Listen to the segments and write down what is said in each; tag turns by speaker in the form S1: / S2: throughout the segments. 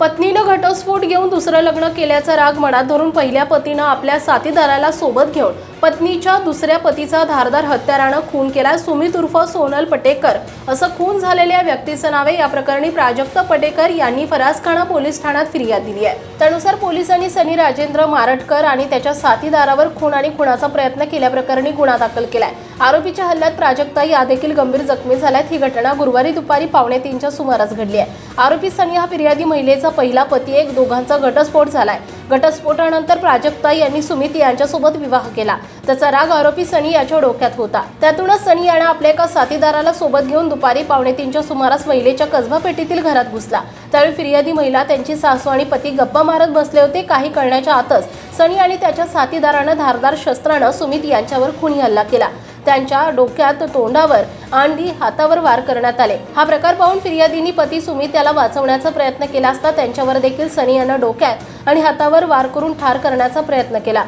S1: पत्नीनं घटस्फोट घेऊन दुसरं लग्न केल्याचा राग मनात धरून पहिल्या पतीनं आपल्या साथीदाराला सोबत घेऊन पत्नीच्या दुसऱ्या पतीचा धारदार हत्यारानं खून केला सुमित उर्फ सोनल पटेकर. असं खून झालेल्या व्यक्तीचं नावे या प्रकरणी प्राजक्त पटेकर यांनी फरासखाना पोलीस ठाण्यात फिर्याद दिली आहे. त्यानुसार पोलिसांनी सनी राजेंद्र मारटकर आणि त्याच्या साथीदारावर खून आणि खुनाचा प्रयत्न केल्याप्रकरणी गुन्हा दाखल केलाय. आरोपीच्या हल्ल्यात प्राजक्ता या देखील गंभीर जखमी झाल्यात. ही घटना गुरुवारी दुपारी पावणे तीनच्या सुमारास घडली आहे. आरोपी सनी हा फिर्यादी महिलेचा पहिला पती एक दोघांचा घटस्फोट झालाय. घटस्फोटानंतर प्राजक्ता यांनी सुमित यांच्यासोबत विवाह केला. त्याचा राग आरोपी सनी याच्या डोक्यात होता. त्यातूनच सनी यानं आपल्या एका साथीदाराला सोबत घेऊन दुपारी पावणे तीनच्या सुमारास महिलेच्या कसबा पेटीतील घरात घुसला. त्यावेळी फिर्यादी महिला त्यांची सासू आणि पती गप्पा मारत बसले होते. काही करण्याच्या आतच सनी आणि त्याच्या साथीदारानं धारदार शस्त्रानं सुमित यांच्यावर खुनी हल्ला केला. त्यांच्या डोक्यात तोंडावर आणि हातावर वार करण्यात आले. हा प्रकार पाहून फिर्यादींनी पती सुमित याला वाचवण्याचा प्रयत्न केला असता त्यांच्यावर देखील सनी यानं डोक्यात आणि हातावर वार करून ठार करण्याचा प्रयत्न केला.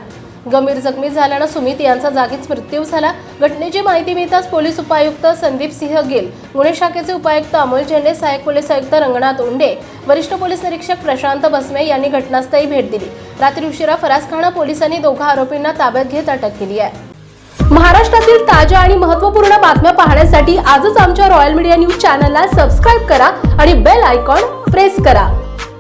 S1: गंभीर जखमी झाल्यानं सुमित यांचा जागीच मृत्यू झाला. घटनेची माहिती मिळताच पोलीस उपायुक्त संदीप सिंह गिल गुन्हे शाखेचे उपायुक्त अमोल झेंडे सहाय्यक पोलीस आयुक्त रंगनाथ उंडे वरिष्ठ पोलीस निरीक्षक प्रशांत बसमे यांनी घटनास्थळी भेट दिली. रात्री उशिरा फरासखाना पोलिसांनी दोघा आरोपींना ताब्यात घेत अटक केली आहे. महाराष्ट्रातील ताज्या आणि महत्त्वपूर्ण बातम्या पाहण्यासाठी आजच आमच्या रॉयल मीडिया न्यूज चॅनलला सबस्क्राईब करा आणि बेल आयकॉन प्रेस करा.